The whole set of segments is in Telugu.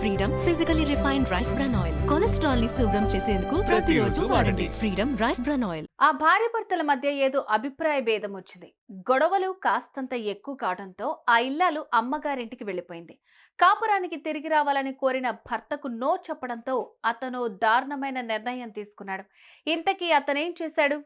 Freedom physically refined rice bran oil కొలెస్ట్రాల్ని శుభ్రం చేసేందుకు ప్రతిరోజు వాడండి. ఫ్రీడమ్ రైస్ బ్రాన్ ఆయిల్ ఆ భార్యాభర్తల మధ్య ఏదో అభిప్రాయ భేదం వచ్చింది. గొడవలు కాస్తంత ఎక్కువ కావడంతో ఆ ఇల్లాలు అమ్మగారింటికి వెళ్ళిపోయింది. కాపురానికి తిరిగి రావాలని కోరిన భర్తకు నో చెప్పడంతో అతను దారుణమైన నిర్ణయం తీసుకున్నాడు. ఇంతకీ అతనేం చేశాడు?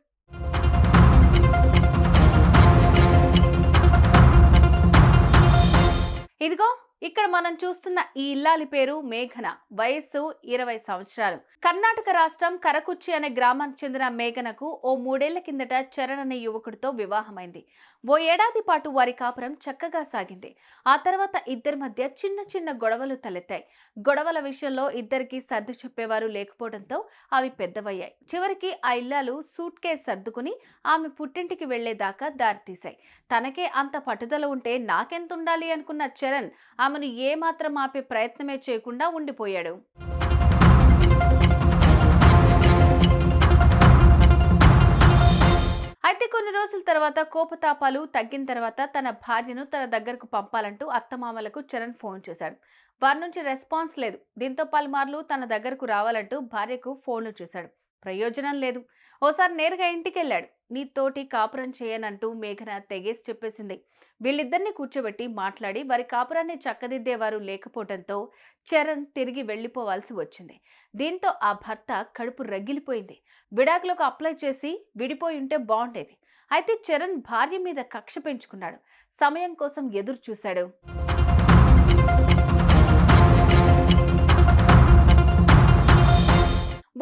ఇదిగో ఇక్కడ మనం చూస్తున్న ఈ ఇల్లాలి పేరు మేఘన. వయస్సు ఇరవై సంవత్సరాలు. కర్ణాటక రాష్ట్రం కరకుచ్చి అనే గ్రామానికి చెందిన మేఘనకు ఓ మూడేళ్ళ కిందట చరణ్ అనే యువకుడితో వివాహమైంది. ఓ ఏడాది పాటు వారి కాపురం చక్కగా సాగింది. ఆ తర్వాత ఇద్దరి మధ్య చిన్న చిన్న గొడవలు తలెత్తాయి. గొడవల విషయంలో ఇద్దరికి సర్దు చెప్పేవారు లేకపోవడంతో అవి పెద్దవయ్యాయి. చివరికి ఆ ఇల్లాలు సూట్ కేస్ సర్దుకుని ఆమె పుట్టింటికి వెళ్ళేదాకా దారితీశాయి. తనకే అంత పట్టుదల ఉంటే నాకెంత ఉండాలి అనుకున్న చరణ్ ఆమె ఆమెను ఏమాత్రం ఆపే ప్రయత్నమే చేయకుండా ఉండిపోయాడు. అయితే కొన్ని రోజుల తర్వాత కోపతాపాలు తగ్గిన తర్వాత తన భార్యను తన దగ్గరకు పంపాలంటూ అత్తమామలకు చరణ్ ఫోన్ చేశాడు. వారి నుంచి రెస్పాన్స్ లేదు. దీంతో పలుమార్లు తన దగ్గరకు రావాలంటూ భార్యకు ఫోన్లు చేశాడు. ప్రయోజనం లేదు. ఓసారి నేరుగా ఇంటికి వెళ్ళాడు నీ తోటి కాపురం చేయనంటూ మేఘన తెగేసి చెప్పేసింది. వీళ్ళిద్దరిని కూర్చోబెట్టి మాట్లాడి వారి కాపురాన్ని చక్కదిద్దేవారు లేకపోవడంతో చరణ్ తిరిగి వెళ్ళిపోవాల్సి వచ్చింది. దీంతో ఆ భర్త కడుపు రగిలిపోయింది. విడాకులకు అప్లై చేసి విడిపోయి ఉంటే బాగుండేది అయితే చరణ్ భార్య మీద కక్ష పెంచుకున్నాడు. సమయం కోసం ఎదురు చూశాడు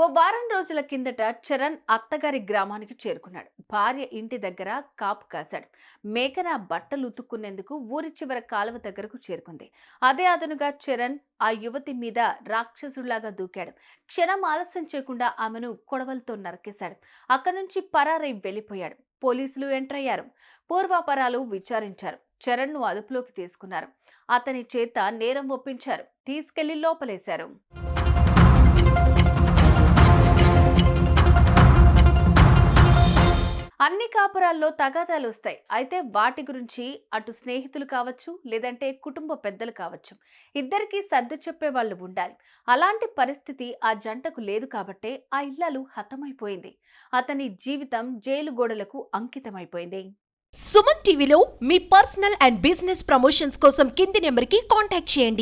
ఓ వారం రోజుల కిందట చరణ్ అత్తగారి గ్రామానికి చేరుకున్నాడు. భార్య ఇంటి దగ్గర కాపు కాశాడు. మేకన బట్టలు ఉతుక్కునేందుకు ఊరి చివర కాలువ దగ్గరకు చేరుకుంది. అదే అదనుగా చరణ్ ఆ యువతి మీద రాక్షసుడిలాగా దూకాడు. క్షణం ఆలస్యం చేయకుండా ఆమెను కొడవలతో నరికేశాడు. అక్కడి నుంచి పరారై వెళ్ళిపోయాడు. పోలీసులు ఎంటర్ అయ్యారు. పూర్వాపరాలు విచారించారు. చరణ్ను అదుపులోకి తీసుకున్నారు. అతని చేత నేరం ఒప్పించారు. తీసుకెళ్ళి లోపలేశారు. కాపురాల్లో తగాదాలు వస్తాయి అయితే వాటి గురించి అటు స్నేహితులు కావచ్చు లేదంటే కుటుంబ పెద్దలు కావచ్చు ఇద్దరికీ సర్దు చెప్పే వాళ్ళు ఉండాలి. అలాంటి పరిస్థితి ఆ జంటకు లేదు కాబట్టే ఆ ఇల్లాలు హతమైపోయింది. అతని జీవితం జైలు గోడలకు అంకితమైపోయింది. సుమన్ టీవీలో మీ పర్సనల్ అండ్ బిజినెస్ ప్రమోషన్స్ కోసం కింది నెంబర్కి కాంటాక్ట్ చేయండి.